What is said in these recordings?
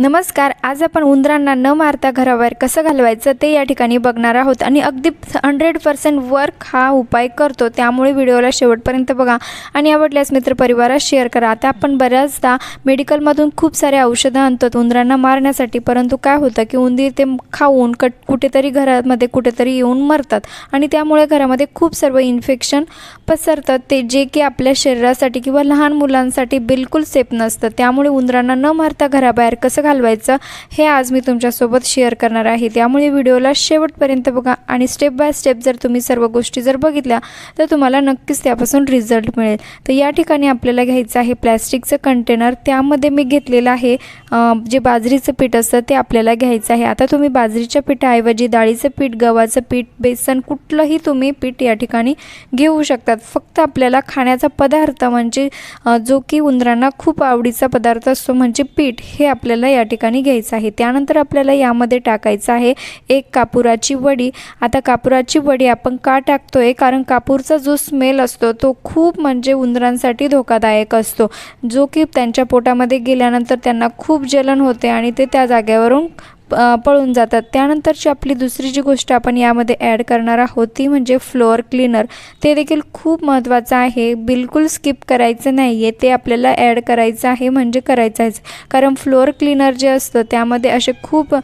नमस्कार आज आपण उंदरांना न मारता घराबाहेर कसं घालवायचं ते या ठिकाणी बघणार आहोत आणि अगदी हंड्रेड पर्सेंट वर्क हा उपाय करतो त्यामुळे व्हिडिओला शेवटपर्यंत बघा आणि आवडल्यास मित्रपरिवारात शेअर करा. आता आपण बऱ्याचदा मेडिकलमधून खूप सारे औषधं आणतो उंदरांना मारण्यासाठी परंतु काय होतं की उंदीर ते खाऊन कट कुठेतरी घरामध्ये कुठेतरी येऊन मरतात आणि त्यामुळे घरामध्ये खूप सर्व इन्फेक्शन पसरतात. ते जे की आपल्या शरीरासाठी किंवा लहान मुलांसाठी बिलकुल सेफ नसतं. त्यामुळे उंदरांना न मारता घराबाहेर कसं घालवायचं हे आज मी तुमच्यासोबत शेअर करणार आहे. त्यामुळे व्हिडिओला शेवटपर्यंत बघा आणि स्टेप बाय स्टेप जर तुम्ही सर्व गोष्टी जर बघितल्या तर तुम्हाला नक्कीच त्यापासून रिझल्ट मिळेल. तर या ठिकाणी आपल्याला घ्यायचं आहे प्लॅस्टिकचं कंटेनर त्यामध्ये मी घेतलेलं आहे जे बाजरीचं पीठ असतं ते आपल्याला घ्यायचं आहे. आता तुम्ही बाजरीच्या पिठाऐवजी डाळीचं पीठ गव्हाचं पीठ बेसन कुठलंही तुम्ही पीठ या ठिकाणी घेऊ शकतात. फक्त आपल्याला खाण्याचा पदार्थ म्हणजे जो की उंदरांना खूप आवडीचा पदार्थ असतो म्हणजे पीठ हे आपल्याला या ठिकाणी घ्यायचं आहे. त्यानंतर आपल्याला यामध्ये टाकायचं आहे एक कापुराची वडी. आता कापुराची वडी आपण का टाकतो आहे कारण कापूरचा जो स्मेल असतो तो खूप म्हणजे उंदरांसाठी धोकादायक असतो. जो की त्यांच्या पोटामध्ये गेल्यानंतर त्यांना खूप जलन होते आणि ते त्या जाग्यावरून पळून जातात. त्यानंतरची आपली दुसरी जी गोष्ट आपण यामध्ये ॲड करणार आहोत ती म्हणजे फ्लोअर क्लीनर ते देखील खूप महत्त्वाचं आहे. बिलकुल स्किप करायचं नाही आहे ते आपल्याला ॲड करायचं आहे म्हणजे करायचं आहे कारण फ्लोअर क्लीनर जे असतं त्यामध्ये असे खूप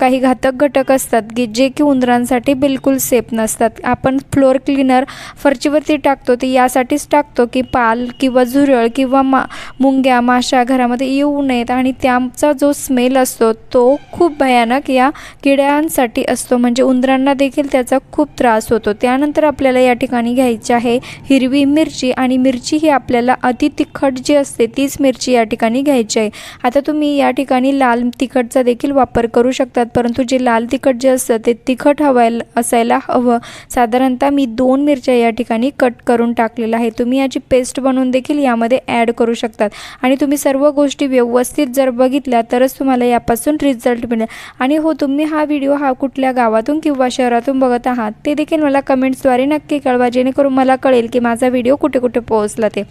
काही घातक घटक असतात की जे की उंदरांसाठी बिलकुल सेफ नसतात. आपण फ्लोअर क्लीनर फरचीवरती टाकतो ते यासाठीच टाकतो की पाल किंवा झुरळ किंवा मा मुंग्या माशा घरामध्ये येऊ नयेत. आणि त्यांचा जो स्मेल असतो तो खूप खूप भयानक या किड्यांसाठी असतो. म्हणजे उंदरांना देखील त्याचा खूप त्रास होतो. त्यानंतर आपल्याला या ठिकाणी घ्यायची आहे हिरवी मिरची आणि मिरची ही आपल्याला अति तिखट जी असते तीच मिरची या ठिकाणी घ्यायची आहे. आता तुम्ही या ठिकाणी लाल तिखटचा देखील वापर करू शकतात. परंतु जे लाल तिखट जे असतं ते तिखट हवायला असायला हवं. साधारणतः मी दोन मिरच्या या ठिकाणी कट करून टाकलेलं आहे तुम्ही याची पेस्ट बनवून देखील यामध्ये ॲड करू शकतात. आणि तुम्ही सर्व गोष्टी व्यवस्थित जर बघितल्या तरच तुम्हाला यापासून रिझल्ट मिळेल. आणि हो तुम्ही हा व्हिडिओ हा कुठल्या गावातून किंवा शहरातून बघत आहात ते देखील मला कमेंट्सद्वारे नक्की कळवा जेणेकरून मला कळेल की माझा व्हिडिओ कुठे कुठे पोहोचला ते.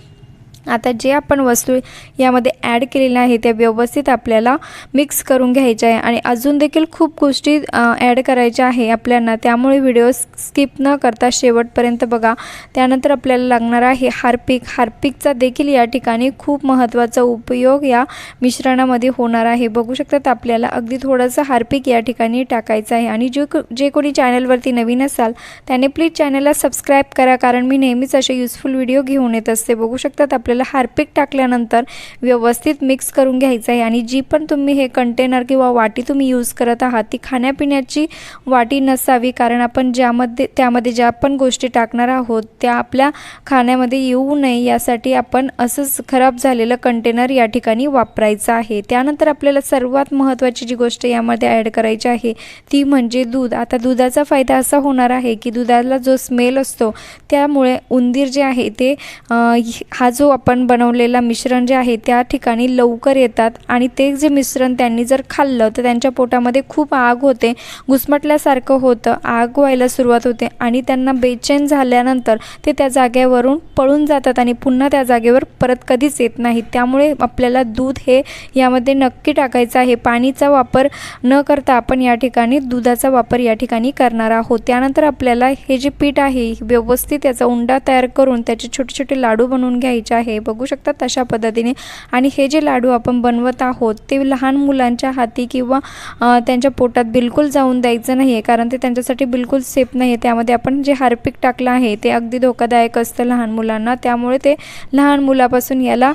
आता जे आपण वस्तू यामध्ये ॲड केलेल्या आहे त्या व्यवस्थित आपल्याला मिक्स करून घ्यायच्या आहे. आणि अजून देखील खूप गोष्टी ॲड करायच्या आहे आपल्याला. त्यामुळे व्हिडिओ स्किप न करता शेवटपर्यंत बघा. त्यानंतर आपल्याला लागणार आहे हार्पिक. हार्पिकचा देखील या ठिकाणी खूप महत्त्वाचा उपयोग या मिश्रणामध्ये होणार आहे. बघू शकतात आपल्याला अगदी थोडंसं हार्पिक या ठिकाणी टाकायचं आहे. आणि जे जे कोणी चॅनलवरती नवीन असाल त्याने प्लीज चॅनलला सबस्क्राईब करा. कारण मी नेहमीच असे युजफुल व्हिडिओ घेऊन येत असते. बघू शकतात आपल्याला हार्पिक टाकल्यानंतर व्यवस्थित मिक्स करून घ्यायचं आहे. आणि जी पण तुम्ही हे कंटेनर किंवा वाटी तुम्ही यूज करत आहात ती खाण्यापिण्याची वाटी नसावी. कारण आपण ज्यामध्ये त्यामध्ये ज्या पण गोष्टी टाकणार आहोत त्या आपल्या खाण्यामध्ये येऊ नये. यासाठी आपण असंच खराब झालेलं कंटेनर या ठिकाणी वापरायचं आहे. त्यानंतर आपल्याला सर्वात महत्त्वाची जी गोष्ट यामध्ये ॲड करायची आहे ती म्हणजे दूध. आता दुधाचा फायदा असा होणार आहे की दुधाला जो स्मेल असतो त्यामुळे उंदीर जे आहे ते हा जो आपण बनवलेला मिश्रण जे आहे त्या ठिकाणी लवकर येतात आणि ते जे मिश्रण त्यांनी जर खाल्लं तर त्यांच्या पोटामध्ये खूप आग होते घुसमटल्यासारखं होतं आग व्हायला सुरुवात होते आणि त्यांना बेचैन झाल्यानंतर ते त्या जागेवरून पळून जातात आणि पुन्हा त्या जागेवर परत कधीच येत नाहीत. त्यामुळे आपल्याला दूध हे यामध्ये नक्की टाकायचं आहे. पाणीचा वापर न करता आपण या ठिकाणी दुधाचा वापर या ठिकाणी करणार आहोत. त्यानंतर आपल्याला हे जे पीठ आहे व्यवस्थित याचा उंडा तयार करून त्याचे छोटे छोटे लाडू बनवून घ्यायचे आहे. बघू शकता तशा पद्धतीने. आणि हे जे लाडू आपण बनवत आहोत ते लहान मुलांच्या हाती किंवा त्यांच्या पोटात बिलकुल जाऊन द्यायचं नाही आहे कारण ते त्यांच्यासाठी बिलकुल सेफ नाही आहे त्यामध्ये आपण जे हार्पिक टाकलं आहे ते अगदी धोकादायक असतं लहान मुलांना. त्यामुळे ते लहान मुलापासून याला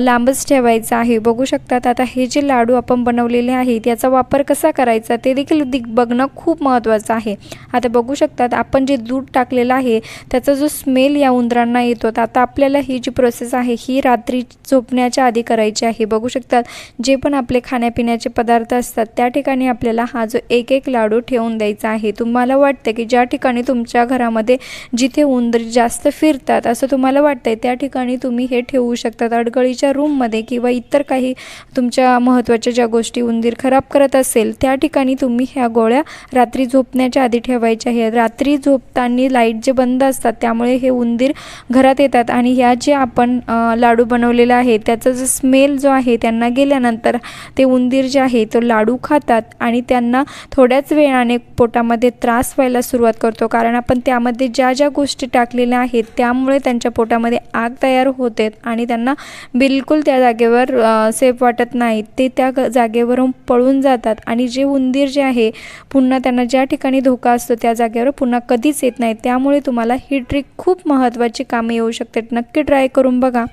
लांबच ठेवायचं आहे. बघू शकतात आता हे जे लाडू आपण बनवलेले आहेत याचा वापर कसा करायचा ते देखील दिग बघणं खूप महत्त्वाचं आहे. आता बघू शकतात आपण जे दूध टाकलेलं आहे त्याचा जो स्मेल या उंदरांना येतो. आता आपल्याला ही जी प्रोसेस आहे. ही रात्री झोपण्याच्या आधी करायची आहे. बघू शकतात जे पण आपले खाण्यापिण्याचे पदार्थ असतात त्या ठिकाणी आपल्याला हा जो एक एक लाडू ठेवून द्यायचा आहे. तुम्हाला वाटतं की ज्या ठिकाणी तुमच्या घरामध्ये जिथे उंदरी जास्त फिरतात असं तुम्हाला वाटतंय त्या ठिकाणी तुम्ही हे ठेवू शकतात. अडगळीच्या रूममध्ये किंवा इतर काही तुमच्या महत्त्वाच्या ज्या गोष्टी उंदीर खराब करत असेल त्या ठिकाणी तुम्ही ह्या गोळ्या रात्री झोपण्याच्या आधी ठेवायच्या आहेत. रात्री झोपताना लाइट जे बंद असतात त्यामुळे हे उंदीर घरात येतात आणि ह्या जे आपण आपण लाडू बनवलेला आहे त्याचा जो स्मेल जो आहे त्यांना गेल्यानंतर ते उंदीर जे आहे तो लाडू खातात आणि त्यांना थोड्याच वेळाने पोटामध्ये त्रास व्हायला सुरुवात करतो. कारण आपण त्यामध्ये ज्या ज्या गोष्टी टाकलेल्या आहेत त्यामुळे त्यांच्या पोटामध्ये आग तयार होते आणि त्यांना बिलकुल त्या जागेवर सेफ वाटत नाही. ते त्या जागेवरून पळून जातात आणि जे उंदीर जे आहे पुन्हा त्यांना ज्या ठिकाणी धोका असतो त्या जागेवर पुन्हा कधीच येत नाही. त्यामुळे तुम्हाला ही ट्रिक खूप महत्त्वाची कामे येऊ शकते नक्की ट्राय करून बघा